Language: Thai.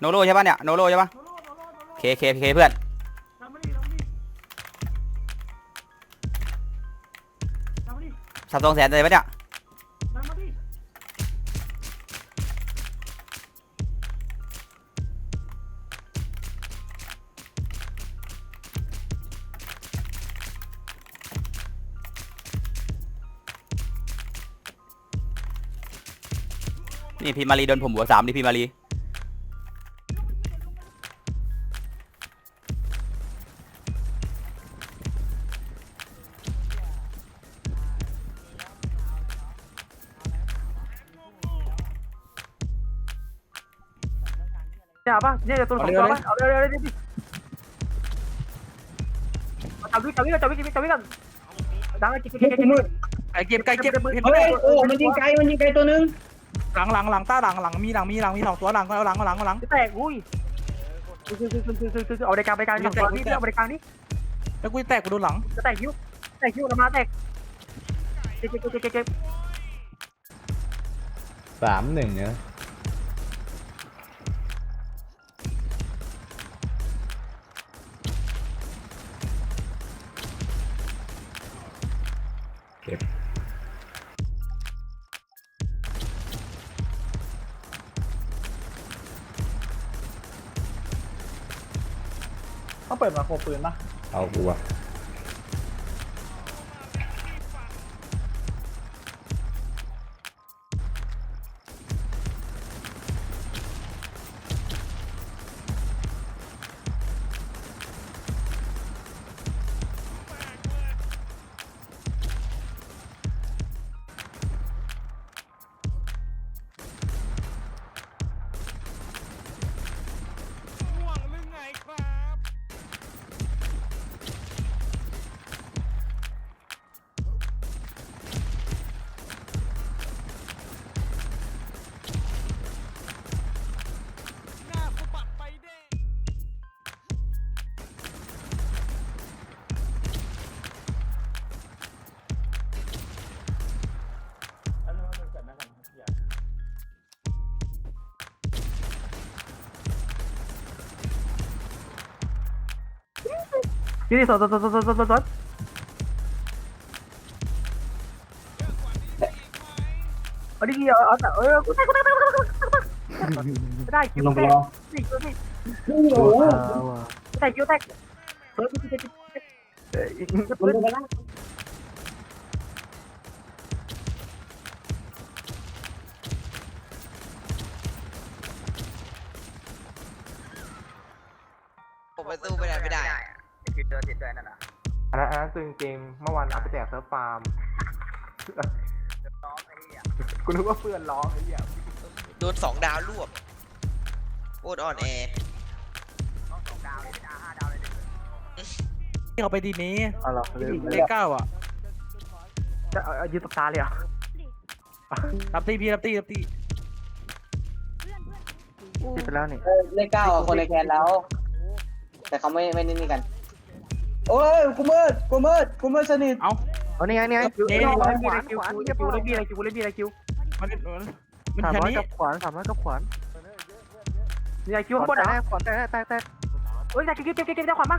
โนโลใช่ปะเนี่ย โนโลใช่ปะเคเคเคเพื่อนสามสองแสนเลยปะเนี่ย นี่พี่มารีโดนผมหัวสามนี่พี่มารี เนี่ยป่ะเนี่ยตัวสองตัวป่ะเอาเร็วเร็วเร็วดิจับวิจับวิจับวิจับวิจับวิกันดังเลยจิ๊กจิ๊กจิ๊กจิ๊กไก่เก็บไก่เก็บเห็นเฮ้ยโอ้มันยิงไกลมันยิงไกลตัวนึงหลังหลังหลังต้าหลังหลังมีหลังมีหลังมีสองตัวหลังเอาหลังเอาหลังเอาหลังแตกอุ้ยเอาในกลางไปกลางสองตัวนี่เอาในกลางนี่แล้วกูแตกกูโดนหลังจะแตกคิ้วแตกคิ้วแล้วมาแตกเจ๊กเเจ๊กเจ๊กสามหนึ่งเนี่ยต้องเปิดมาโคปืนปะเอากูอะ ยี่นี่สดสดสดสดสดสดสดเอาดิเอาเอาแต่เออกูแตกกูแตกกูแตกกูแตกไม่ได้คิ้วแตกนี่คิ้วนี่โอ้โหแตกคิ้วแตกเออกูแตกเออมันจะไปนั่งผมไปสู้ไม่ได้ไม่ได้ เจอติดด้วยนั่นน่ะอันนั้นอันนั้นคือเกมเมื่อวานเอาไปแจกเซิร์ฟฟาร์ม น้องไอ้เหี้ยกูนึกว่าเพื่อนร้องไอ้เหี้ยโดนสองดาวรวบโคตรอ่อนแอที่เขาไปดีนี้เอาหรอลืมเลขเก้าอะจะเอายืนตบตาเลยอะรับตีพี่รับตีรับตีคิดไปแล้วนี่ เลขเก้าอะคนในแคนแล้ว แต่เขาไม่ไม่นี่กัน โอ้ยกูมืดกูมืดกูมืดสนิท เอาเอานี่ไงนี่ไงคิ้วคิ้วคิ้วคิ้วคิ้วเล่นบี้อะไรคิ้วเล่นบี้อะไรคิ้วมันมันสามแค่ร้อยนี้กับขวานสามร้อยกับขวานนี่ไงคิ้วขข้างบวานนแตอะกขวานแตกแตกแตกเฮ้ยแตกคิ้วคิ้วคิ้วคิ้วได้ขวัญมา